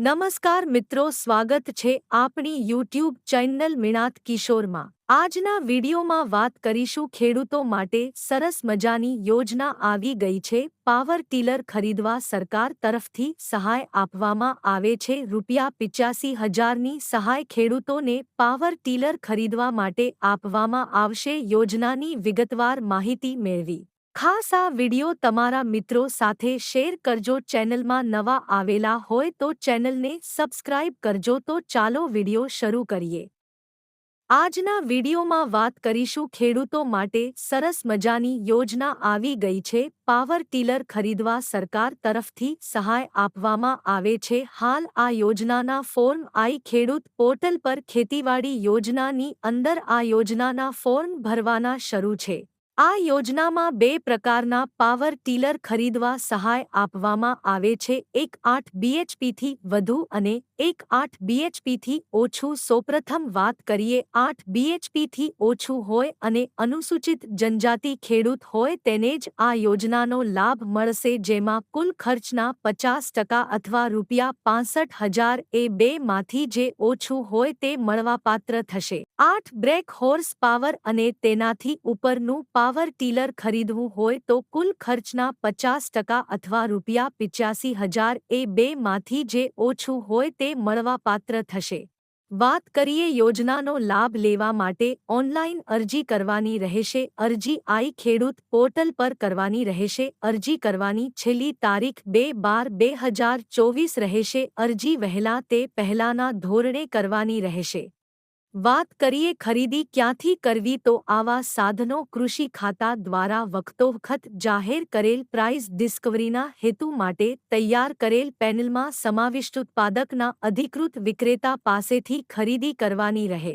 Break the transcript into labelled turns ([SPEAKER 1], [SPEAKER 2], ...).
[SPEAKER 1] નમસ્કાર મિત્રો, સ્વાગત છે આપણી યુટ્યુબ ચેનલ મિણાત કિશોરમાં. આજના વિડીયોમાં વાત કરીશું ખેડૂતો માટે સરસ મજાની યોજના આવી ગઈ છે, પાવર ટીલર ખરીદવા સરકાર તરફથી સહાય આપવામાં આવે છે, રૂપિયા પિચ્યાસી હજારની સહાય ખેડૂતોને પાવર ટીલર ખરીદવા માટે આપવામાં આવશે યોજનાની વિગતવાર માહિતી મેળવી. ખાસ આ વિડિયો તમારા મિત્રો સાથે શેર કરજો. ચેનલમાં નવા આવેલા હોય તો ચેનલને સબસ્ક્રાઇબ કરજો. તો ચાલો વિડિયો શરૂ કરીએ. આજના વિડિયોમાં વાત કરીશું ખેડૂતો માટે સરસ મજાની યોજના આવી ગઈ છે. પાવર ટીલર ખરીદવા સરકાર તરફથી સહાય આપવામાં આવે છે. હાલ આ યોજનાના ફોર્મ આઈ ખેડૂત પોર્ટલ પર ખેતીવાડી યોજનાની અંદર આ યોજનાના ફોર્મ ભરવાના શરૂ છે. આ યોજનામાં બે પ્રકારના પાવર ટીલર ખરીદવા સહાય આપવામાં આવે છે. એક આઠ બીએચપીથી વધુ અને એક આઠ બીએચપીથી ઓછું. સૌપ્રથમ વાત કરીએ, આઠ બીએચપીથી ઓછું હોય અને અનુસૂચિત જનજાતિ ખેડૂત હોય તેને જ આ યોજનાનો લાભ મળશે, જેમાં કુલ ખર્ચના પચાસ ટકા અથવા રૂપિયા પાંસઠ હજાર એ બેમાંથી જે ઓછું હોય તે મળવાપાત્ર થશે. આઠ બ્રેક હોર્સ પાવર અને તેનાથી ઉપરનું પાવર પાવર ટીલર ખરીદવું હોય તો કુલ ખર્ચના પચાસ ટકા અથવા રૂપિયા પિચ્યાસી હજાર એ બેમાંથી જે ઓછું હોય તે મળવાપાત્ર થશે. વાત કરીએ યોજનાનો લાભ લેવા માટે ઓનલાઈન અરજી કરવાની રહેશે, અરજી આઈ ખેડૂત પોર્ટલ પર કરવાની રહેશે, અરજી કરવાની છેલ્લી તારીખ બે બાર બે હજાર ચોવીસ રહેશે, અરજી વહેલા તે પહેલાના ધોરણે કરવાની રહેશે. વાત કરીએ ખરીદી ક્યાંથી કરવી તો આવા સાધનો કૃષિ ખાતા દ્વારા વખતોવખત જાહેર કરેલ પ્રાઇઝ ડિસ્કવરીના હેતુ માટે તૈયાર કરેલ પેનલમાં સમાવિષ્ટ ઉત્પાદકના અધિકૃત વિક્રેતા પાસેથી ખરીદી કરવાની રહે.